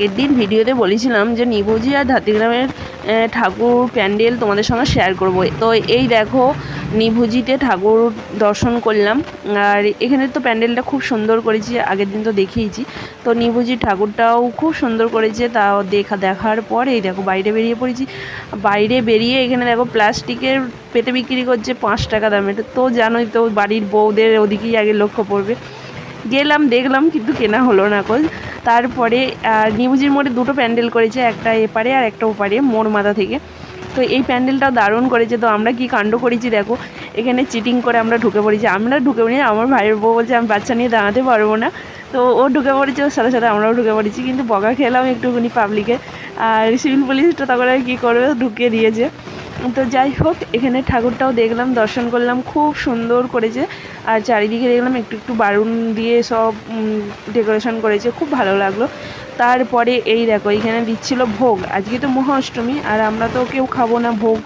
আগের দিন ভিডিওতে বলেছিলাম যে নিভুজি আর ধাতিগ্রামের ঠাকুর প্যান্ডেল তোমাদের সঙ্গে শেয়ার করব। তো এই দেখো, নিভুজিতে ঠাকুর দর্শন করলাম। আর এখানে তো প্যান্ডেলটা খুব সুন্দর করেছি, আগের দিন তো দেখিয়েছি। তো নিভুজি ঠাকুরটাও খুব সুন্দর করেছে তাও দেখা, দেখার পর এই দেখো বাইরে বেরিয়ে পড়েছি। বাইরে বেরিয়ে এখানে দেখো প্লাস্টিকের পেটে বিক্রি করছে পাঁচ টাকা দামের তো জানোই তো বাড়ির বউদের ওদিকেই আগে লক্ষ্য পড়বে। গেলাম দেখলাম কিন্তু কেনা হলো না কোল তারপরে আহ, নিবুজির মোড়ে দুটো প্যান্ডেল করেছে একটা এপারে আর একটা ওপারে মোড় মাথা থেকে। তো এই প্যান্ডেলটাও দারুণ করেছে। তো আমরা কি কাণ্ড করেছি দেখো এখানে চিটিং করে আমরা ঢুকে পড়েছি। আমরা ঢুকে পড়ি আমার ভাইয়ের বউ বলছে আমি বাচ্চা নিয়ে দাঁড়াতে পারব না। তো ও ঢুকে পড়েছে ওর সাথে সাথে আমরাও ঢুকে পড়েছি কিন্তু বকা খেলাম একটুখানি পাবলিকে আর সিভিল পুলিশটা তখন আর কী করবে ঢুকিয়ে দিয়েছে। তো যাই হোক, এখানে ঠাকুরটাও দেখলাম, দর্শন করলাম, খুব সুন্দর করেছে। আর চারিদিকে দেখলাম একটু একটু বারুন দিয়ে সব ডেকোরেশন করেছে, খুব ভালো লাগল। তারপরে এই দেখো, এখানে দিচ্ছিল ভোগ। আজকে তো মহাষ্টমী, আর আমরা তো কেউ খাব না ভোগ।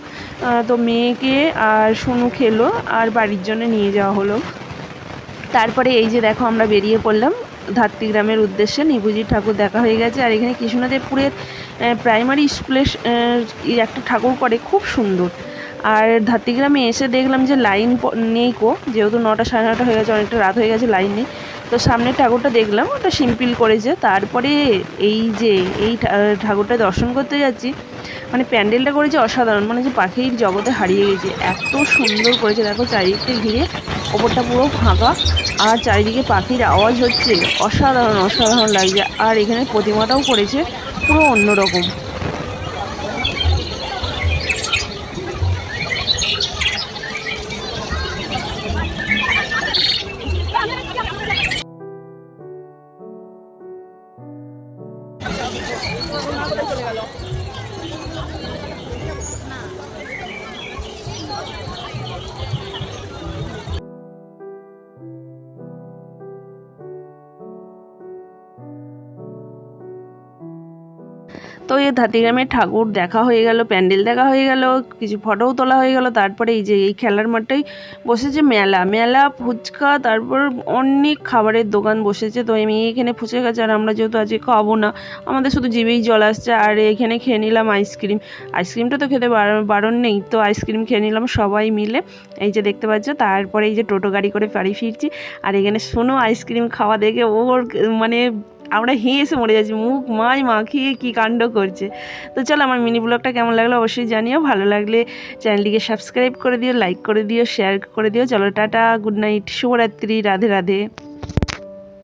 তো মেয়েকে আর সোনু খেলো, আর বাড়ির জন্য নিয়ে যাওয়া হলো। তারপরে এই যে দেখো, আমরা বেরিয়ে পড়লাম। ধাত্রীগ্রামের উদ্দেশ্যে নিবুজি ঠাকুর দেখা হয়ে গেছে। আর এখানে কৃষ্ণদেবপুরের প্রাইমারি স্কুলে একটা ঠাকুর করে খুব সুন্দর। আর ধাত্রীগ্রামে এসে দেখলাম যে লাইন নেই কো, যেহেতু নটা সাড়ে নটা হয়ে গেছে, অনেকটা রাত হয়ে গেছে, লাইন নেই। তো সামনের ঠাকুরটা দেখলাম, ওটা সিম্পল করেছে। তারপরে এই যে, এই ঠাকুরটা দর্শন করতে যাচ্ছি মানে প্যান্ডেলটা করেছে অসাধারণ মানে যে পাখির জগতে হারিয়ে গেছে। এত সুন্দর করেছে, দেখো চারিদিকে ঘিরে, ওপরটা পুরো ফাঁকা, আর চারিদিকে পাখির আওয়াজ হচ্ছে অসাধারণ অসাধারণ লাগছে। আর এখানে প্রতিমাটাও করেছে, পুরো অন্যরকম। তো এই ধাতিগ্রামের ঠাকুর দেখা হয়ে গেল, প্যান্ডেল দেখা হয়ে গেল, কিছু ফটোও তোলা হয়ে গেল, তারপরে এই যে এই খেলার মাঠটাই বসেছে মেলা। মেলা, ফুচকা, তারপর অনেক খাবারের দোকান বসেছে। তো আমি এখানে ফুচকা গেছে আর আমরা যেহেতু আজকে খাব না, আমাদের শুধু জিভেই জল আসছে আর এখানে খেয়ে নিলাম আইসক্রিম আইসক্রিমটা তো খেতে বারণ নেই, তো আইসক্রিম খেয়ে নিলাম সবাই মিলে। এই যে দেখতে পাচ্ছ, তারপরে এই যে টোটো গাড়ি করে বাড়ি ফিরছি। আর এখানে শোনো আইসক্রিম খাওয়া দেখে ওর মানে আমরা হেসে মরে যাচ্ছি, মুখ মাই মাখিয়ে কী কাণ্ড করছে। তো চলো আমার মিনি ব্লগটা কেমন লাগল অবশ্যই জানিও, ভালো লাগলে চ্যানেলটিকে সাবস্ক্রাইব করে দিও লাইক করে দিও শেয়ার করে দিও। চলো টাটা গুড নাইট শুভরাত্রি, রাধে রাধে।